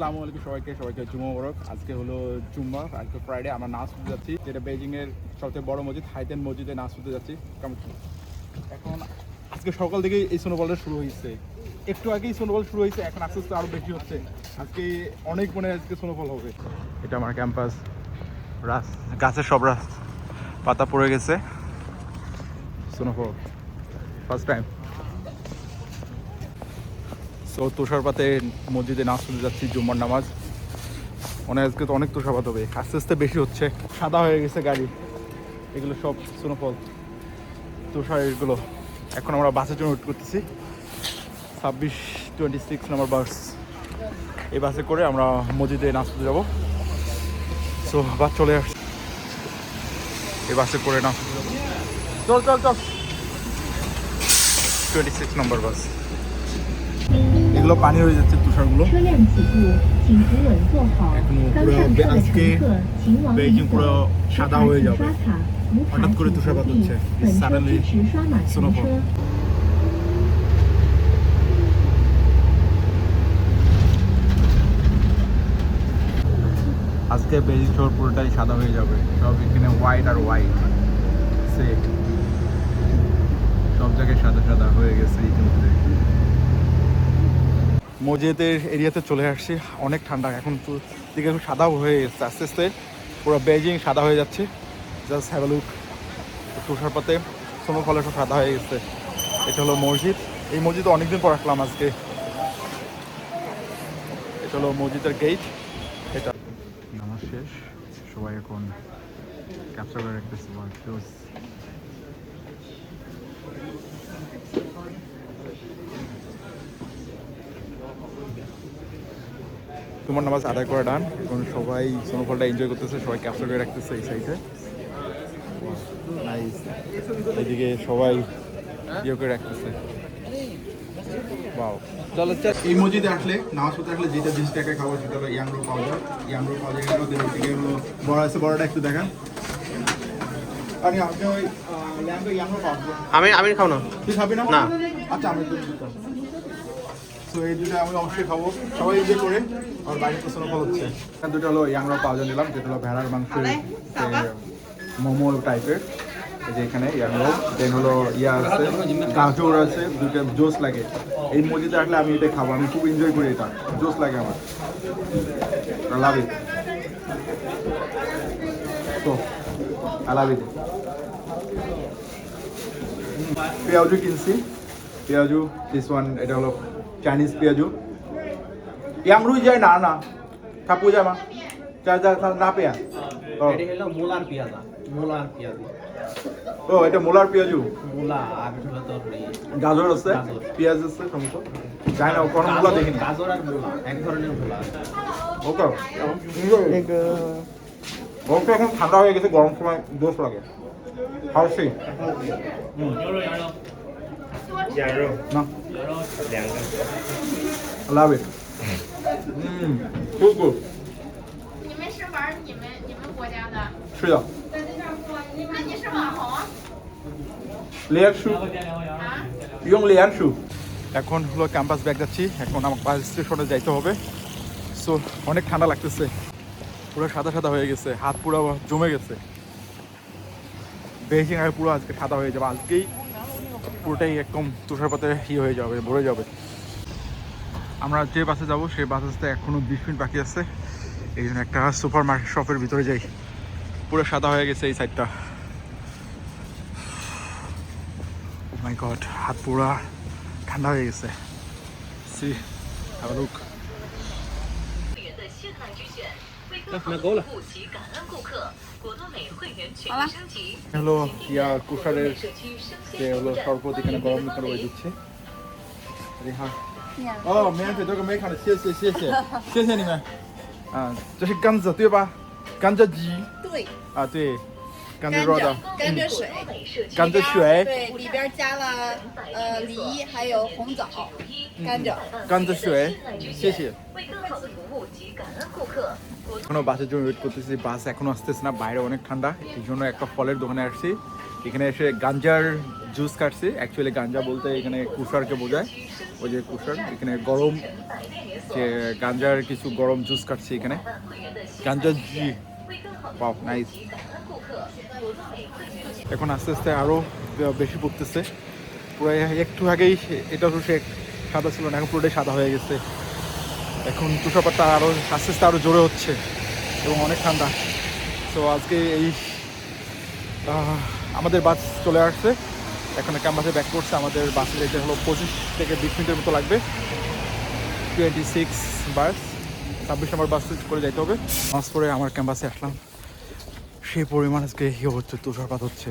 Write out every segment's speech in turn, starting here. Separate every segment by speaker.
Speaker 1: আসসালামু আলাইকুম সবাইকে সবাইকে জুম্মা মোবারক। আজকে হলো জুম্মা, আজকে ফ্রাইডে আমরা নাচ শুনতে যাচ্ছি। যেটা বেজিং এর সবচেয়ে বড় মসজিদ, হাইতেন মসজিদে নাচ শুনতে যাচ্ছি। কেমন? এখন আজকে সকাল থেকে এই স্নোবলটা শুরু হয়েছে। একটু আগেই স্নোবল শুরু হয়েছে, এখন আস্তে আস্তে আরও বেশি হচ্ছে। আজকে অনেক মনে আজকে স্নোফল হবে। এটা আমার ক্যাম্পাস। রাস, গাছের সব রাস, পাতা পড়ে গেছে। স্নোফল ফার্স্ট টাইম সো তুষারপাতে মসজিদে নাচ শুনতে যাচ্ছি, জুম্মার নামাজ। অনেক আজকে তো অনেক তুষারপাত হবে। আস্তে আস্তে বেশি হচ্ছে। সাদা হয়ে গেছে গাড়ি। এগুলো সব স্নোফল তুষার এগুলো। এখন আমরা বাসের জন্য ওয়েট করতেছি। ছাব্বিশ টোয়েন্টি সিক্স নাম্বার বাস এই বাসে করে আমরা মসজিদে নাচ শুনতে যাব। সো বাস চলে আসছে। এই বাসে করে নাচ শুনতে যাব। চল চল চল। টোয়েন্টি সিক্স নম্বর বাস গুলো পানি হয়ে যাচ্ছে তুষারগুলো। আজকে
Speaker 2: বেইজিং
Speaker 1: পুরো সাদা হয়ে যাবে হঠাৎ করে তুষারপাত হচ্ছে আজকে বেজিং শহর পুরোটাই সাদা হয়ে যাবে। সব এখানে হোয়াইট আর হোয়াইট সেট সব জায়গায় সাদা সাদা হয়ে গেছে ইতিমধ্যে। মসজিদের এরিয়াতে চলে আসছি। অনেক ঠান্ডা, এখন তো দিকে একটু সাদা হয়ে গেছে। আস্তে আস্তে পুরো বেজিং সাদা হয়ে যাচ্ছে। জাস্ট হ্যাভ লুক তুষারপাতে ফলে সব সাদা হয়ে গেছে। এটা হলো মসজিদ। এই মসজিদে অনেকদিন পর আসলাম আজকে। এটা হলো মসজিদের গেট এটা নামাজ শেষ। সবাই এখন ক্যাপচার করে রাখতেছে তোমার নামাজ আদায় করে ডান এখন সবাই স্নোফলটা এনজয় করতেছে সবাই ক্যাপচার করে রাখতেছে এই সাইডে নাইস এদিকে সবাই ইয়ে করে রাখতেছে। বাও চলো চল। এই মসজিদে আসলে নামাজ পড়তে আসলে যেটা জিনিস টাকা খাব সেটা হলো ইয়াংরো পাওয়া যায়। ইয়াংরো পাওয়া যায় দেবে থেকে হলো বড় আছে বড়টা একটু দেখান। আরে আপনি ওই ল্যাম্পে ইয়াংরো পাওয়া
Speaker 3: আমি আমি খাও না।
Speaker 1: তুই খাবি না?
Speaker 3: না।
Speaker 1: আচ্ছা আমি এই দুটো আমি অবশ্যই খাব। সবাই করে। ফল হচ্ছে। দুটো হলো ইয়াংরো পাওয়া যায় নিলাম যেটা হলো ভেড়ার মাংসের মোমো টাইপের যে এখানে ইয়াংরো দেন হলো ইয়া আছে গাজর আছে দুটো জোস লাগে। এই মসজিদে আসলে আমি এটা খাব আমি খুব এনজয় করি এটা। জোস লাগে আমার। লাভ ইট তো love পেঁয়াজু কিনছি। পেঁয়াজু দিস ওয়ান এটা হলো চাইনিজ পেঁয়াজু ইয়াংরুই যায় না না যায় মা চা চা চা, না পেঁয়া ও
Speaker 3: এটি হলো মূলার পেঁয়াজা মূলার পেঁয়াজ
Speaker 1: ও এটা মোলার পেঁয়াজু
Speaker 3: মূলা আর হলো তোর
Speaker 1: গাজর আছে। পেঁয়াজ আছে টমেটো। যাই না কোনো মূলা দেখিনি।
Speaker 3: গাজর আর মূলা এক ধরনের মূলা।
Speaker 1: ওকে। এখন ঠান্ডা হয়ে গেছে গরম সময় দোষ লাগে। হাওসি না লাভ ইট হুম খুব গুড
Speaker 4: 你们是玩你们你们国家的？
Speaker 1: 是的
Speaker 4: 那你是网红啊？
Speaker 1: লেয়ার শু ইয়ং লেয়ার শু এখন হলো ক্যাম্পাস ব্যাগ যাচ্ছি এখন আমার বাস স্টেশনে যাইতে হবে সো অনেক ঠান্ডা লাগতেছে পুরো সাদা সাদা হয়ে গেছে হাত পুরো জমে গেছে বেজিং আগে পুরো আজকে সাদা হয়ে যাবে আজকেই পুরোটাই একদম তুষারপাতে ইয়ে হয়ে যাবে, ভরে যাবে। আমরা যে বাসে যাব, সেই বাস আসতে এখনও বিশ মিনিট বাকি আছে। এই জন্য একটা সুপার মার্কেট শপের ভিতরে যাই। পুরো সাদা হয়ে গেছে এই সাইডটা মাই গড হাত পুরা ঠান্ডা হয়ে গেছে।
Speaker 5: See have look
Speaker 3: 那够了
Speaker 5: 地服务其感恩顾客，果多美会员全面升级。
Speaker 1: হলো ইয়া কুষারের
Speaker 5: 社区生
Speaker 1: যে
Speaker 5: 鲜
Speaker 1: হলো
Speaker 5: 服务站
Speaker 1: শরবত এখানে গরম করে ওই দিচ্ছে你好。哦，免费这个没看的，谢谢谢谢，谢谢你们。啊，这是甘蔗对吧？甘蔗鸡。
Speaker 6: 对，
Speaker 1: 啊，对。 甘蔗 roda
Speaker 6: 甘蔗水，
Speaker 1: 甘蔗水
Speaker 6: 对，里边加了呃梨，还有红枣、甘蔗。
Speaker 1: 甘蔗水谢谢
Speaker 5: 为更好的服务及感恩顾客，果冻
Speaker 1: এখনো বাসের জন্য ওয়েট করতেছি বাস এখনো আসতেছে না বাইরে অনেক ঠান্ডা এই জন্য একটা ফলের দোকানে আসছি এখানে এসে গাঞ্জার জুস কাটছি অ্যাকচুয়ালি গাঞ্জা বলতে এখানে কুষারকে বোঝায় ওই যে কুষার এখানে গরম যে গাঞ্জার কিছু গরম জুস কাটছি এখানে গাঞ্জা জি পাও নাইস এখন আস্তে আস্তে আরও বেশি পড়তেছে পুরো একটু আগেই এটা সে সাদা ছিল না, এখন পুরোটাই সাদা হয়ে গেছে। এখন তুষারপাতটা আরও আস্তে আস্তে আরও জোরে হচ্ছে এবং অনেক ঠান্ডা। তো আজকে এই আমাদের বাস চলে আসছে। এখন ক্যাম্পাসে ব্যাক করছে, আমাদের বাসের এটা হলো পঁচিশ থেকে বিশ মিনিটের মতো লাগবে। টোয়েন্টি সিক্স বাস ছাব্বিশ নম্বর বাস করে যাইতে হবে। বাস পরে আমার ক্যাম্পাসে আসলাম। সেই পরিমাণ আজকে ইয়ে হচ্ছে তুষারপাত হচ্ছে।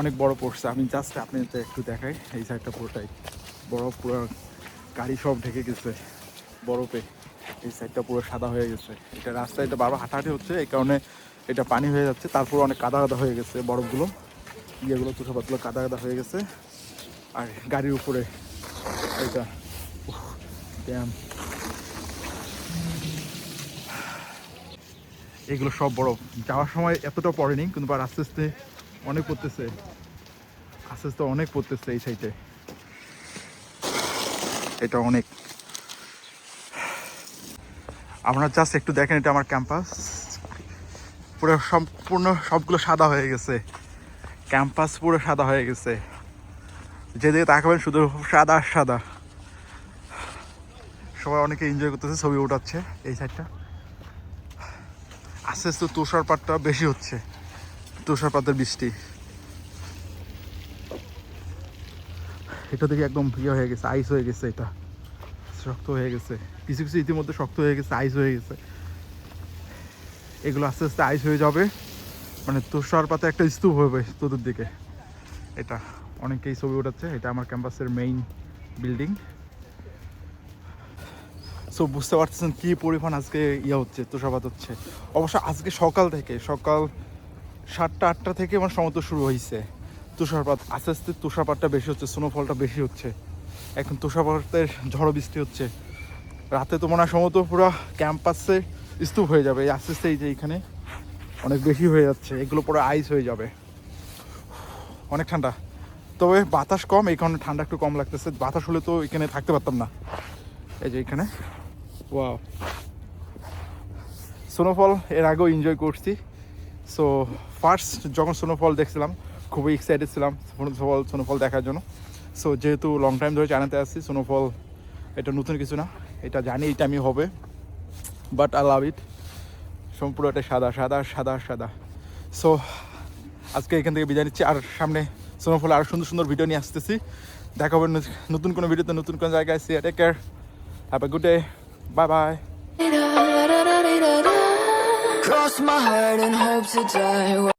Speaker 1: অনেক বড় পড়ছে আমি জাস্ট আপনাদের একটু দেখাই এই সাইডটা পুরোটাই। বড় পুরো গাড়ি সব ঢেকে গেছে বরফে। এই সাইডটা পুরো সাদা হয়ে গেছে। এটা রাস্তায় এটা বারবার হাঁটাহাঁটি হচ্ছে এই কারণে এটা পানি হয়ে যাচ্ছে। তারপর অনেক কাদা কাদা হয়ে গেছে বরফগুলো। ইয়েগুলো তুষারপাতগুলো কাদা কাদা হয়ে গেছে। আর গাড়ির উপরে এটা উফ, এগুলো সব বড়। যাওয়ার সময় এতটা পড়েনি, কিন্তু আবার আস্তে আস্তে অনেক পড়তেছে। আস্তে আস্তে অনেক পড়তেছে এই সাইডে এটা অনেক। আপনারা জাস্ট একটু দেখেন এটা আমার ক্যাম্পাস পুরো সম্পূর্ণ সবগুলো সাদা হয়ে গেছে। ক্যাম্পাস পুরো সাদা হয়ে গেছে। যেদিকে তাকাবেন শুধু সাদা আর সাদা। সবাই অনেকে এনজয় করতেছে, ছবি উঠাচ্ছে এই সাইডটা আস্তে আস্তে তুষারপাতটা বেশি হচ্ছে। তুষারপাতের বৃষ্টি। এটা দেখে একদম ইয়ে হয়ে গেছে আইস হয়ে গেছে এটা। শক্ত হয়ে গেছে। কিছু কিছু ইতিমধ্যে শক্ত হয়ে গেছে আইস হয়ে গেছে। এগুলো আস্তে আস্তে আইস হয়ে যাবে। মানে তুষারপাতে একটা স্তূপ হবে চতুর্দিকে। এটা অনেকেই ছবি ওঠাচ্ছে এটা আমার ক্যাম্পাসের মেইন বিল্ডিং সো বুঝতে পারতেছেন কি পরিমাণ আজকে ইয়ে হচ্ছে, তুষারপাত হচ্ছে। অবশ্য আজকে সকাল থেকে, সকাল সাতটা, আটটা থেকে আমার সমত শুরু হয়েছে তুষারপাত, আস্তে আস্তে তুষারপাতটা বেশি হচ্ছে স্নোফলটা বেশি হচ্ছে। এখন তুষারপাতের ঝড় বৃষ্টি হচ্ছে। রাতে তো মনে হয় সম্ভবত পুরো ক্যাম্পাসে স্তূপ হয়ে যাবে আস্তে আস্তে এই যে এখানে অনেক বেশি হয়ে যাচ্ছে, এগুলো পুরো আইস হয়ে যাবে। অনেক ঠান্ডা। তবে বাতাস কম, এই কারণে ঠান্ডা একটু কম লাগতেছে। বাতাস হলে তো এখানে থাকতে পারতাম না। এই যে এখানে ওয়াও স্নোফল এর আগেও এনজয় করছি। সো ফার্স্ট যখন স্নোফল দেখছিলাম, খুবই এক্সাইটেড ছিলাম স্নোফল স্নোফল দেখার জন্য। সো যেহেতু লং টাইম ধরে জানাতে আসছি স্নোফল এটা নতুন কিছু না। এটা জানি এই টাইমই হবে বাট আই লাভ ইট সম্পূর্ণ এটা সাদা সাদা সাদা সাদা। সো আজকে এখান থেকে বিদায় নিচ্ছি। আর সামনে স্নোফল আরও সুন্দর সুন্দর ভিডিও নিয়ে আসতেছি। দেখা হবে নতুন কোনো ভিডিওতে নতুন কোনো জায়গায়। See take care have a good day Bye bye.
Speaker 7: Cross my heart and hope to die.